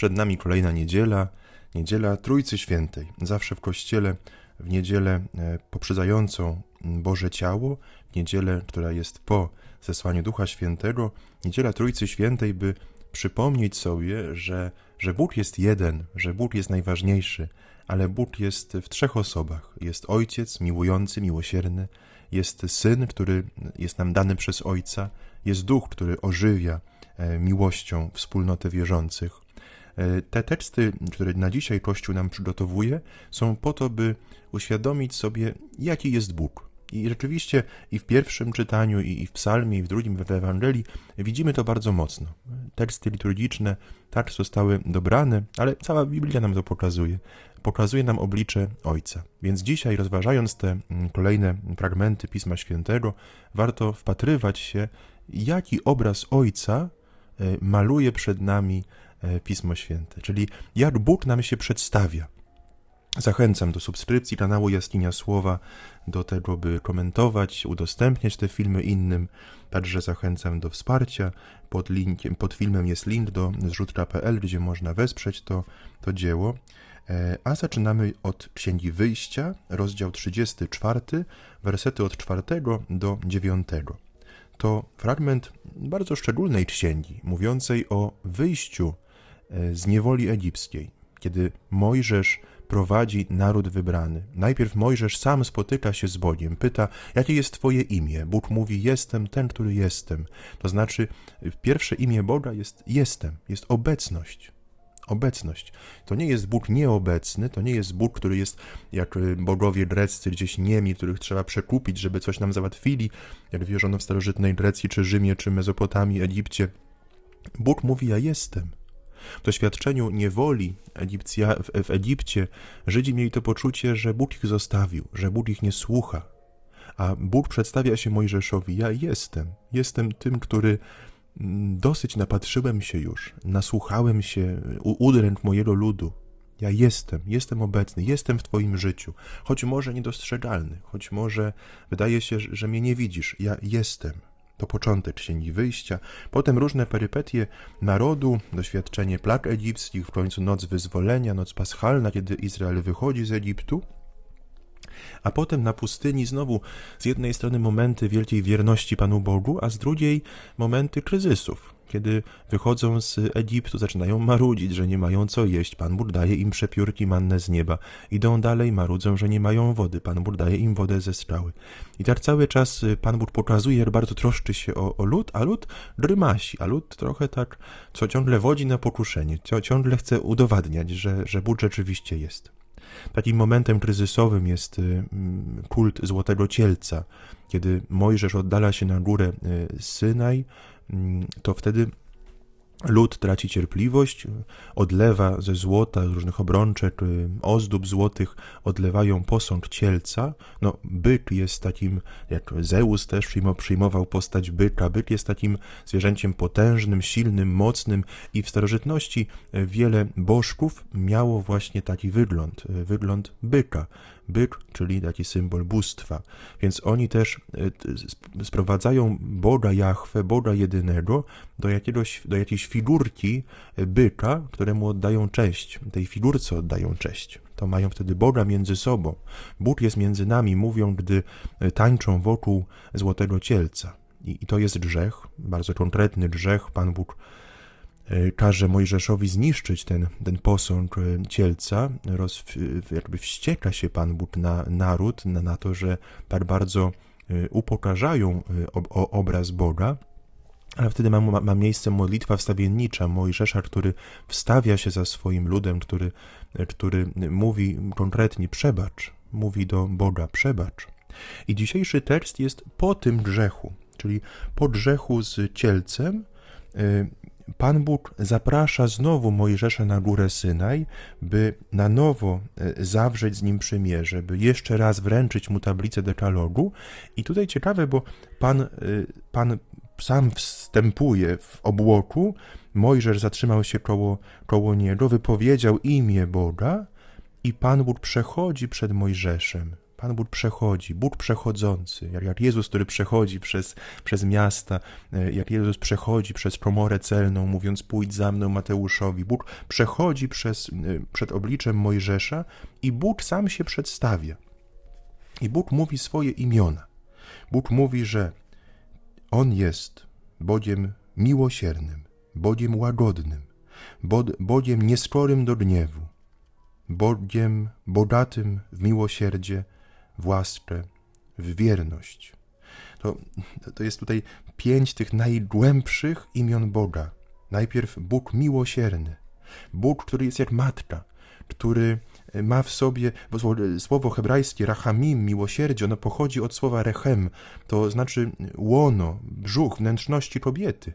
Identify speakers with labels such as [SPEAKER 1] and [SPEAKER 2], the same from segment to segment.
[SPEAKER 1] Przed nami kolejna niedziela, niedziela Trójcy Świętej. Zawsze w kościele, w niedzielę e, poprzedzającą Boże Ciało, w niedzielę, która jest po zesłaniu Ducha Świętego, niedziela Trójcy Świętej, by przypomnieć sobie, że, że Bóg jest jeden, że Bóg jest najważniejszy, ale Bóg jest w trzech osobach. Jest Ojciec miłujący, miłosierny, jest Syn, który jest nam dany przez Ojca, jest Duch, który ożywia e, miłością wspólnotę wierzących. E, Te teksty, które na dzisiaj Kościół nam przygotowuje, są po to, by uświadomić sobie, jaki jest Bóg. I rzeczywiście i w pierwszym czytaniu, i w psalmie, i w drugim w Ewangelii widzimy to bardzo mocno. Teksty liturgiczne tak zostały dobrane, ale cała Biblia nam to pokazuje. Pokazuje nam oblicze Ojca. Więc dzisiaj, rozważając te mm, kolejne fragmenty Pisma Świętego, warto wpatrywać się, jaki obraz Ojca e, maluje przed nami e, Pismo Święte, czyli jak Bóg nam się przedstawia. Zachęcam do subskrypcji kanału Jaskinia Słowa, do tego, by komentować, udostępniać te filmy innym. Także zachęcam do wsparcia. Pod, linkiem, pod filmem jest link do zrzutka.pl, gdzie można wesprzeć to, to dzieło. E, A zaczynamy od Księgi Wyjścia, rozdział 34, wersety od 4 do 9 to fragment bardzo szczególnej księgi, mówiącej o wyjściu e, z niewoli egipskiej, kiedy Mojżesz prowadzi naród wybrany. Najpierw Mojżesz sam spotyka się z Bogiem, pyta, jakie jest Twoje imię? Bóg mówi, jestem ten, który jestem. To znaczy, pierwsze imię Boga jest jestem, jest obecność obecność. To nie jest Bóg nieobecny, to nie jest Bóg, który jest jak y, bogowie greccy, gdzieś niemi, których trzeba przekupić, żeby coś nam załatwili, jak wierzono w starożytnej Grecji, czy Rzymie, czy Mezopotamii, Egipcie. Bóg mówi, ja jestem. W doświadczeniu niewoli Egipcja, w, w Egipcie Żydzi mieli to poczucie, że Bóg ich zostawił, że Bóg ich nie słucha. A Bóg przedstawia się Mojżeszowi, ja jestem, jestem tym, który Dosyć napatrzyłem się już, nasłuchałem się u- udręk mojego ludu. Ja jestem, jestem obecny, jestem w Twoim życiu, choć może niedostrzegalny, choć może wydaje się, że mnie nie widzisz. Ja jestem. To początek księgi wyjścia, potem różne perypetie narodu, doświadczenie plag egipskich, w końcu noc wyzwolenia, noc paschalna, kiedy Izrael wychodzi z Egiptu. A potem na pustyni znowu z jednej strony momenty wielkiej wierności Panu Bogu, a z drugiej momenty kryzysów. Kiedy wychodzą z Egiptu, zaczynają marudzić, że nie mają co jeść. Pan Bóg daje im przepiórki mannę z nieba. Idą dalej, marudzą, że nie mają wody. Pan Bóg daje im wodę ze skały. I tak cały czas y, Pan Bóg pokazuje, jak bardzo troszczy się o, o lud, a lud grymasi, a lud trochę tak, co ciągle wodzi na pokuszenie, cio- ciągle chce udowadniać, że, że Bóg rzeczywiście jest. Takim momentem kryzysowym jest y, mm, kult Złotego Cielca. Kiedy Mojżesz oddala się na górę y, Synaj, to wtedy lud traci cierpliwość, odlewa ze złota, różnych obrączek, y, ozdób złotych, odlewają posąg cielca. No, byk jest takim, jak Zeus też przyjmo- przyjmował postać byka, byk jest takim zwierzęciem potężnym, silnym, mocnym i w starożytności wiele bożków miało właśnie taki wygląd, wygląd byka. Byk, czyli taki symbol bóstwa. Więc oni też sp- sprowadzają Boga Jahwe, Boga jedynego, do, jakiegoś, do jakiejś figurki y, byka, któremu oddają cześć. Tej figurce oddają cześć. To mają wtedy Boga między sobą. Bóg jest między nami, mówią, gdy y, tańczą wokół złotego cielca. I, I to jest grzech, bardzo konkretny grzech. Pan Bóg e, każe Mojżeszowi zniszczyć ten, ten posąg e, cielca, roz, jakby wścieka się Pan Bóg na naród, na, na to, że tak bardzo e, upokarzają e, ob, obraz Boga. Ale wtedy ma, ma, ma miejsce modlitwa wstawiennicza Mojżesza, który wstawia się za swoim ludem, który, e, który mówi konkretnie przebacz, mówi do Boga przebacz. I dzisiejszy tekst jest po tym grzechu, czyli po grzechu z cielcem, Pan Bóg zaprasza znowu Mojżesza na górę Synaj, by na nowo y, zawrzeć z nim przymierze, by jeszcze raz wręczyć mu tablicę dekalogu. I tutaj ciekawe, bo Pan, y, Pan sam wstępuje w obłoku, Mojżesz zatrzymał się koło, koło niego, wypowiedział imię Boga, i Pan Bóg przechodzi przed Mojżeszem. Pan Bóg przechodzi, Bóg przechodzący, jak, Jezus, który przechodzi przez, przez miasta, e, jak Jezus przechodzi przez komorę celną, mówiąc pójdź za mną Mateuszowi. Bóg przechodzi przez, e, przed obliczem Mojżesza i Bóg sam się przedstawia. I Bóg mówi swoje imiona. Bóg mówi, że On jest Bogiem miłosiernym, Bogiem łagodnym, Bogiem nieskorym do gniewu, Bogiem bogatym w miłosierdzie, w łaskę, w wierność. To, to jest tutaj pięć tych najgłębszych imion Boga. Najpierw Bóg miłosierny, Bóg, który jest jak matka, który ma w sobie, bo słowo- słowo hebrajskie rachamim, miłosierdzie, ono pochodzi od słowa rechem, to znaczy łono, brzuch, wnętrzności kobiety.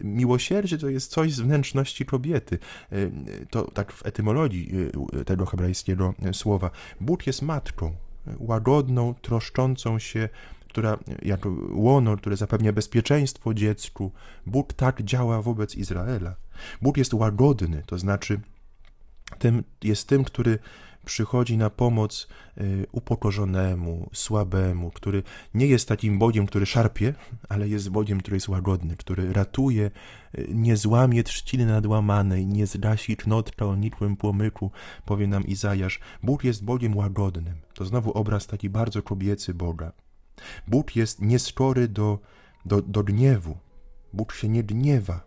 [SPEAKER 1] Miłosierdzie to jest coś z wnętrzności kobiety. To tak w etymologii tego hebrajskiego słowa. Bóg jest matką, łagodną, troszczącą się, która jak łono, które zapewnia bezpieczeństwo dziecku. Bóg tak działa wobec Izraela. Bóg jest łagodny, to znaczy tym, jest tym, który przychodzi na pomoc y, upokorzonemu, słabemu, który nie jest takim Bogiem, który szarpie, ale jest Bogiem, który jest łagodny, który ratuje, y, nie złamie trzciny nadłamanej, nie zgasi knotka o nikłym płomyku, powie nam Izajasz. Bóg jest Bogiem łagodnym. To znowu obraz taki bardzo kobiecy Boga. Bóg jest nieskory do, do, do gniewu. Bóg się nie gniewa.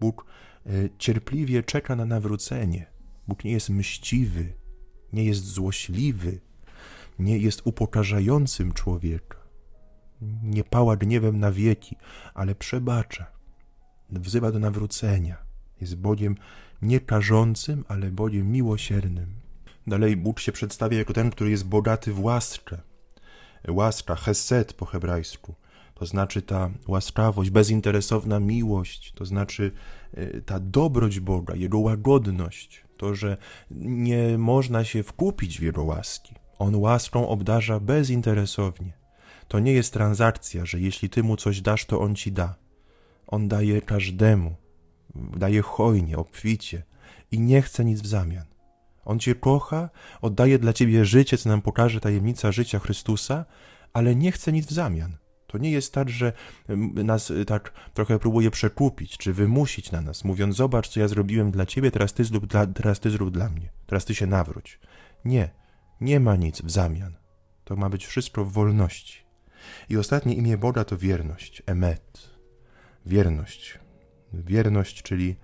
[SPEAKER 1] Bóg y, cierpliwie czeka na nawrócenie. Bóg nie jest mściwy, nie jest złośliwy, nie jest upokarzającym człowieka. Nie pała gniewem na wieki, ale przebacza. Wzywa do nawrócenia. Jest Bogiem nie karzącym, ale Bogiem miłosiernym. Dalej Bóg się przedstawia jako ten, który jest bogaty w łaskę. Łaska, chesed po hebrajsku. To znaczy ta łaskawość, bezinteresowna miłość, to znaczy y, ta dobroć Boga, Jego łagodność, to, że nie można się wkupić w Jego łaski. On łaską obdarza bezinteresownie. To nie jest transakcja, że jeśli Ty mu coś dasz, to On Ci da. On daje każdemu, daje hojnie, obficie i nie chce nic w zamian. On Cię kocha, oddaje dla Ciebie życie, co nam pokaże tajemnica życia Chrystusa, ale nie chce nic w zamian. To nie jest tak, że nas y, tak trochę próbuje przekupić, czy wymusić na nas, mówiąc: Zobacz, co ja zrobiłem dla ciebie, teraz ty, zrób dla, teraz ty zrób dla mnie, teraz ty się nawróć. Nie, nie ma nic w zamian. To ma być wszystko w wolności. I ostatnie imię Boga to wierność, emet. Wierność. Wierność, czyli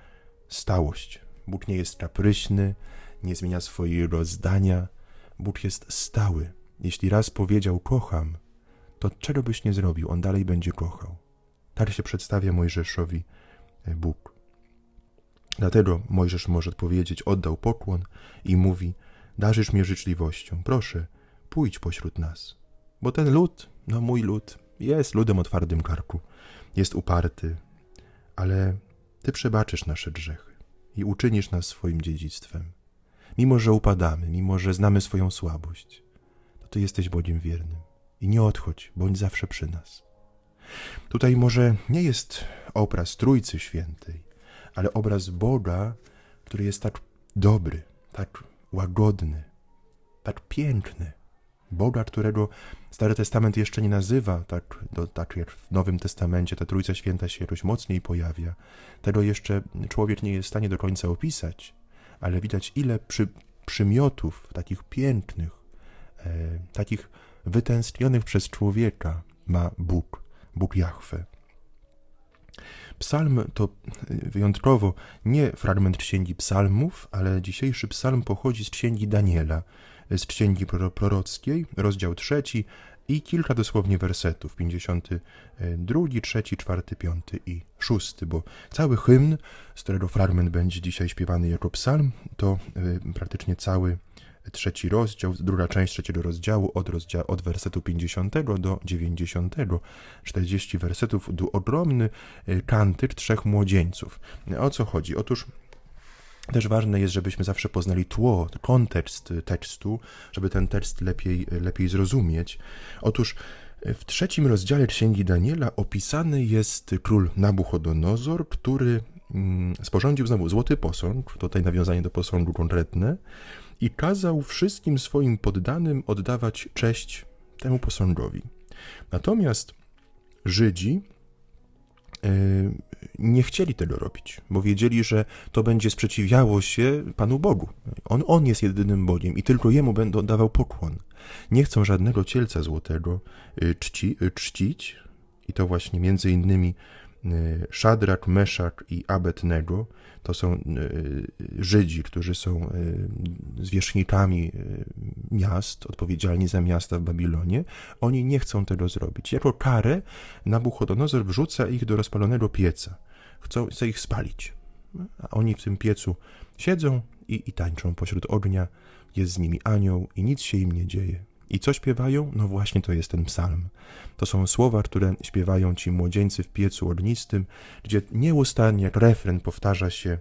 [SPEAKER 1] stałość. Bóg nie jest kapryśny, nie zmienia swojego zdania. Bóg jest stały. Jeśli raz powiedział kocham, to czego byś nie zrobił, on dalej będzie kochał. Tak się przedstawia Mojżeszowi e, Bóg. Dlatego Mojżesz może odpowiedzieć, oddał pokłon i mówi, darzysz mnie życzliwością, proszę, pójdź pośród nas. Bo ten lud, no mój lud, jest ludem o twardym karku, jest uparty, ale Ty przebaczysz nasze grzechy i uczynisz nas swoim dziedzictwem. Mimo, że upadamy, mimo, że znamy swoją słabość, to Ty jesteś Bogiem wiernym i nie odchodź, bądź zawsze przy nas. Tutaj może nie jest obraz Trójcy Świętej, ale obraz Boga, który jest tak dobry, tak łagodny, tak piękny. Boga, którego Stary Testament jeszcze nie nazywa, tak, do, tak jak w Nowym Testamencie ta Trójca Święta się jakoś mocniej pojawia. Tego jeszcze człowiek nie jest w stanie do końca opisać, ale widać ile przy, przymiotów takich pięknych, e, takich wytęsknionych przez człowieka ma Bóg, Bóg Jahwe. Psalm to wyjątkowo nie fragment księgi psalmów, ale dzisiejszy psalm pochodzi z księgi Daniela, z księgi proro- prorockiej, rozdział trzeci i kilka dosłownie wersetów, 52, 3, 4, 5 i 6, bo cały hymn, z którego fragment będzie dzisiaj śpiewany jako psalm, to y, praktycznie cały trzeci rozdział, druga część trzeciego rozdziału od, rozdzia- od wersetu 50 do 90, 40 wersetów, ogromny y, kantyk trzech młodzieńców. O co chodzi? Otóż też ważne jest, żebyśmy zawsze poznali tło, kontekst tekstu, żeby ten tekst lepiej, lepiej zrozumieć. Otóż w trzecim rozdziale Księgi Daniela opisany jest król Nabuchodonozor, który mm, sporządził znowu złoty posąg, tutaj nawiązanie do posągu konkretne, i kazał wszystkim swoim poddanym oddawać cześć temu posągowi. Natomiast Żydzi e, nie chcieli tego robić, bo wiedzieli, że to będzie sprzeciwiało się Panu Bogu. On, on jest jedynym Bogiem i tylko Jemu będą dawał pokłon. Nie chcą żadnego cielca złotego y, czci, y, czcić i to właśnie między innymi Szadrak, Meszak i Abednego to są Żydzi, którzy są zwierzchnikami miast, odpowiedzialni za miasta w Babilonie. Oni nie chcą tego zrobić. Jako karę Nabuchodonozor wrzuca ich do rozpalonego pieca. Chcą, chce ich spalić. A oni w tym piecu siedzą i, i tańczą pośród ognia. Jest z nimi anioł i nic się im nie dzieje. I co śpiewają? No właśnie to jest ten psalm. To są słowa, które śpiewają ci młodzieńcy w piecu ognistym, gdzie nieustannie refren powtarza się e,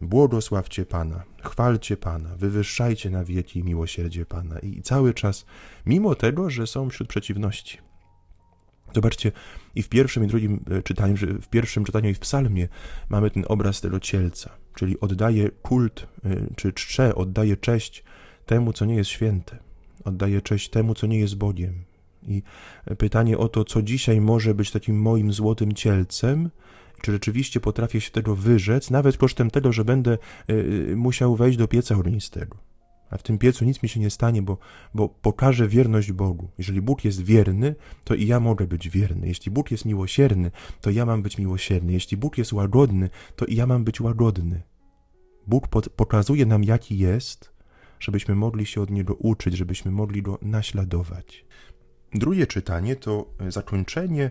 [SPEAKER 1] błogosławcie Pana, chwalcie Pana, wywyższajcie na wieki miłosierdzie Pana. I cały czas, mimo tego, że są wśród przeciwności. Zobaczcie, i w pierwszym i drugim e, czytaniu, w pierwszym czytaniu i w psalmie mamy ten obraz tego cielca, czyli oddaje kult, e, czy czcze, oddaje cześć temu, co nie jest święte oddaję cześć temu, co nie jest Bogiem. I pytanie o to, co dzisiaj może być takim moim złotym cielcem, czy rzeczywiście potrafię się tego wyrzec, nawet kosztem tego, że będę y, musiał wejść do pieca ognistego. A w tym piecu nic mi się nie stanie, bo, bo pokażę wierność Bogu. Jeżeli Bóg jest wierny, to i ja mogę być wierny. Jeśli Bóg jest miłosierny, to ja mam być miłosierny. Jeśli Bóg jest łagodny, to i ja mam być łagodny. Bóg pokazuje nam, jaki jest, żebyśmy mogli się od niego uczyć, żebyśmy mogli go naśladować. Drugie czytanie to zakończenie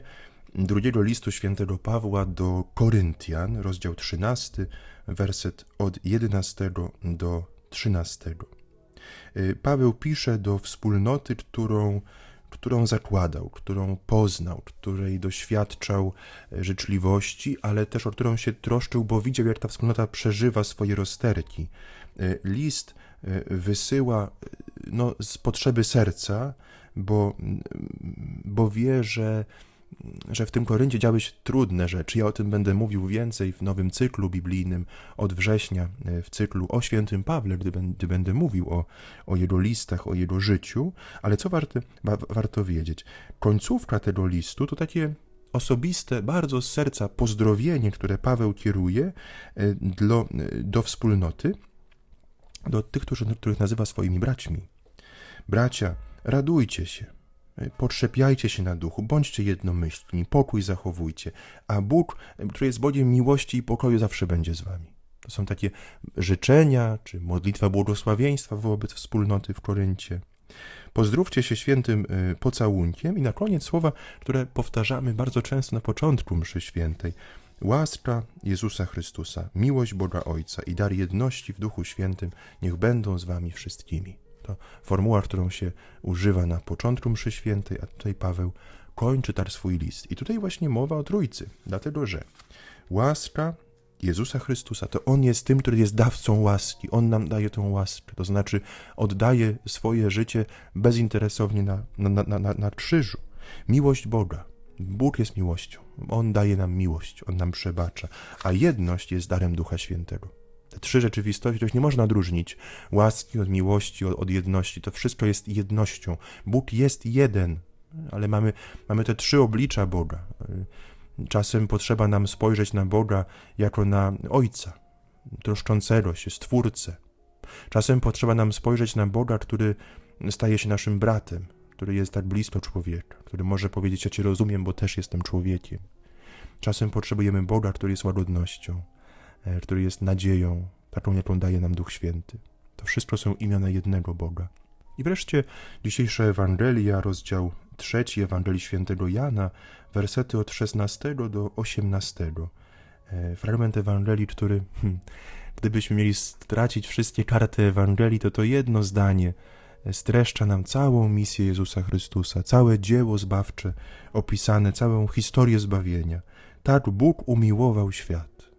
[SPEAKER 1] drugiego listu świętego Pawła do Koryntian, rozdział 13, werset od 11 do 13. Paweł pisze do wspólnoty, którą, którą zakładał, którą poznał, której doświadczał życzliwości, ale też o którą się troszczył, bo widział, jak ta wspólnota przeżywa swoje rozterki. List E, wysyła e, no, z potrzeby serca, bo, bo wie, że, że w tym Koryncie działy się trudne rzeczy. Ja o tym będę mówił więcej w nowym cyklu biblijnym od września, e, w cyklu o świętym Pawle, gdy, gdy będę mówił o, o jego listach, o jego życiu. Ale co warto, wa, warto wiedzieć? Końcówka tego listu to takie osobiste, bardzo z serca pozdrowienie, które Paweł kieruje do, do wspólnoty do tych, którzy, których nazywa swoimi braćmi. Bracia, radujcie się, potrzepiajcie się na duchu, bądźcie jednomyślni, pokój zachowujcie, a Bóg, który jest Bogiem miłości i pokoju, zawsze będzie z wami. To są takie życzenia, czy modlitwa błogosławieństwa wobec wspólnoty w Koryncie. Pozdrówcie się świętym y, pocałunkiem i na koniec słowa, które powtarzamy bardzo często na początku mszy świętej. Łaska Jezusa Chrystusa, miłość Boga Ojca i dar jedności w Duchu Świętym niech będą z wami wszystkimi. To formuła, którą się używa na początku mszy świętej, a tutaj Paweł kończy tar swój list. I tutaj właśnie mowa o Trójcy, dlatego że łaska Jezusa Chrystusa, to On jest tym, który jest dawcą łaski. On nam daje tą łaskę, to znaczy oddaje swoje życie bezinteresownie na, na, na, na krzyżu. Miłość Boga, Bóg jest miłością. On daje nam miłość, On nam przebacza, a jedność jest darem Ducha Świętego. Te trzy rzeczywistości, nie można odróżnić, łaski od miłości, od, od jedności, to wszystko jest jednością. Bóg jest jeden, ale mamy, mamy te trzy oblicza Boga. Czasem potrzeba nam spojrzeć na Boga jako na Ojca, troszczącego się, Stwórcę. Czasem potrzeba nam spojrzeć na Boga, który staje się naszym bratem, który jest tak blisko człowieka, który może powiedzieć: Ja Cię rozumiem, bo też jestem człowiekiem. Czasem potrzebujemy Boga, który jest łagodnością, e, który jest nadzieją, taką, jaką daje nam Duch Święty. To wszystko są imiona jednego Boga. I wreszcie dzisiejsza Ewangelia, rozdział trzeci Ewangelii Świętego Jana, wersety od 16 do 18. E, fragment Ewangelii, który, hmm, gdybyśmy mieli stracić wszystkie karty Ewangelii, to to jedno zdanie streszcza nam całą misję Jezusa Chrystusa, całe dzieło zbawcze opisane, całą historię zbawienia. Tak Bóg umiłował świat.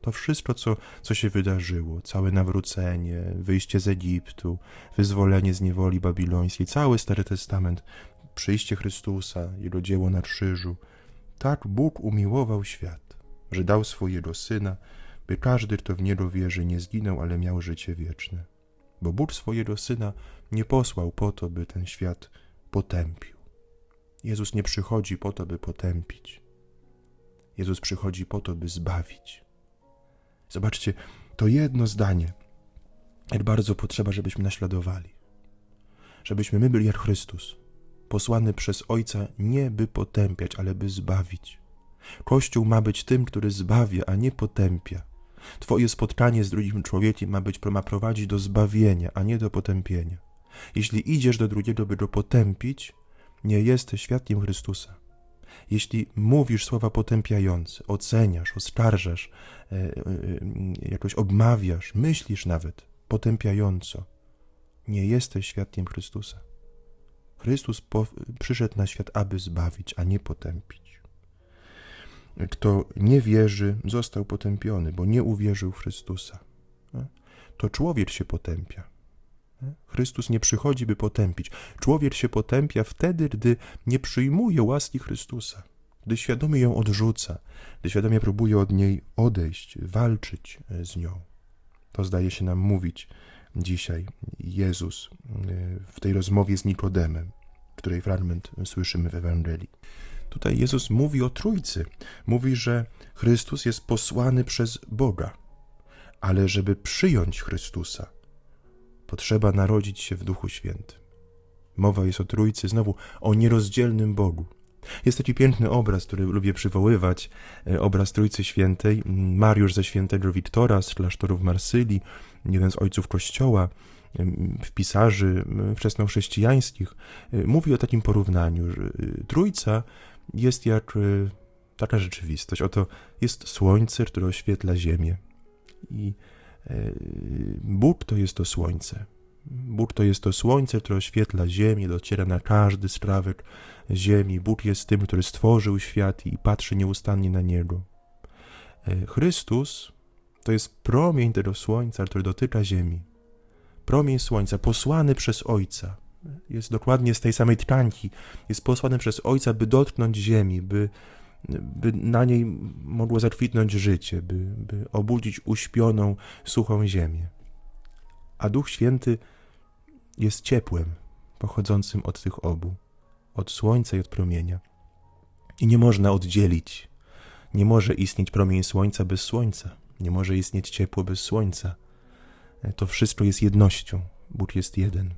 [SPEAKER 1] To wszystko, co, co się wydarzyło, całe nawrócenie, wyjście z Egiptu, wyzwolenie z niewoli babilońskiej, cały Stary Testament, przyjście Chrystusa, Jego dzieło na krzyżu. Tak Bóg umiłował świat, że dał swojego Syna, by każdy, kto w Niego wierzy, nie zginął, ale miał życie wieczne. Bo Bóg swojego Syna nie posłał po to, by ten świat potępił. Jezus nie przychodzi po to, by potępić. Jezus przychodzi po to, by zbawić. Zobaczcie, to jedno zdanie, jak bardzo potrzeba, żebyśmy naśladowali. Żebyśmy my byli jak Chrystus, posłany przez Ojca nie by potępiać, ale by zbawić. Kościół ma być tym, który zbawia, a nie potępia. Twoje spotkanie z drugim człowiekiem ma być ma prowadzić do zbawienia, a nie do potępienia. Jeśli idziesz do drugiego, by go potępić, nie jesteś świadkiem Chrystusa. Jeśli mówisz słowa potępiające, oceniasz, oskarżasz, e, e, e, jakoś obmawiasz, myślisz nawet potępiająco, nie jesteś świadkiem Chrystusa. Chrystus przyszedł na świat, aby zbawić, a nie potępić. Kto nie wierzy, został potępiony, bo nie uwierzył w Chrystusa. To człowiek się potępia. Chrystus nie przychodzi, by potępić. Człowiek się potępia wtedy, gdy nie przyjmuje łaski Chrystusa, gdy świadomie ją odrzuca, gdy świadomie próbuje od niej odejść, walczyć z nią. To zdaje się nam mówić dzisiaj Jezus w tej rozmowie z Nikodemem, której fragment słyszymy w Ewangelii. Tutaj Jezus mówi o Trójcy. Mówi, że Chrystus jest posłany przez Boga, ale żeby przyjąć Chrystusa, potrzeba narodzić się w Duchu Świętym. Mowa jest o Trójcy, znowu o nierozdzielnym Bogu. Jest taki piękny obraz, który lubię przywoływać, obraz Trójcy Świętej. Mariusz ze świętego Wiktora z klasztoru w Marsylii, jeden z ojców Kościoła, w pisarzy wczesnochrześcijańskich, mówi o takim porównaniu, że Trójca jest jak taka rzeczywistość. Oto jest słońce, które oświetla ziemię. I Bóg to jest to słońce. Bóg to jest to słońce, które oświetla ziemię, dociera na każdy strawek ziemi. Bóg jest tym, który stworzył świat i patrzy nieustannie na niego. Chrystus to jest promień tego słońca, który dotyka ziemi. Promień słońca posłany przez Ojca. Jest dokładnie z tej samej tkanki. Jest posłany przez Ojca, by dotknąć ziemi, by, by na niej mogło zakwitnąć życie, by, by obudzić uśpioną, suchą ziemię. A Duch Święty jest ciepłem pochodzącym od tych obu, od słońca i od promienia. I nie można oddzielić. Nie może istnieć promień słońca bez słońca. Nie może istnieć ciepło bez słońca. To wszystko jest jednością. Bóg jest jeden.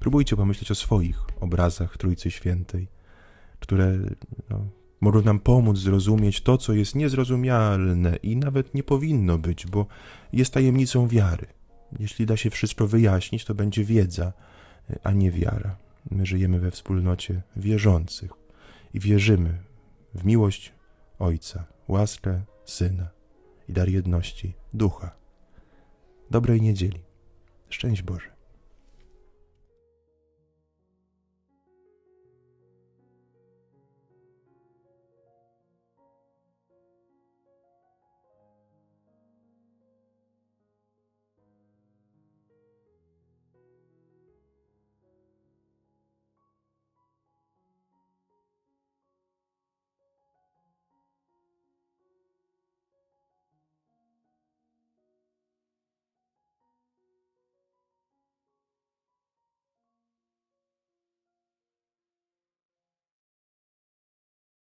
[SPEAKER 1] Próbujcie pomyśleć o swoich obrazach Trójcy Świętej, które no, mogą nam pomóc zrozumieć to, co jest niezrozumialne i nawet nie powinno być, bo jest tajemnicą wiary. Jeśli da się wszystko wyjaśnić, to będzie wiedza, a nie wiara. My żyjemy we wspólnocie wierzących i wierzymy w miłość Ojca, łaskę Syna i dar jedności Ducha. Dobrej niedzieli. Szczęść Boże.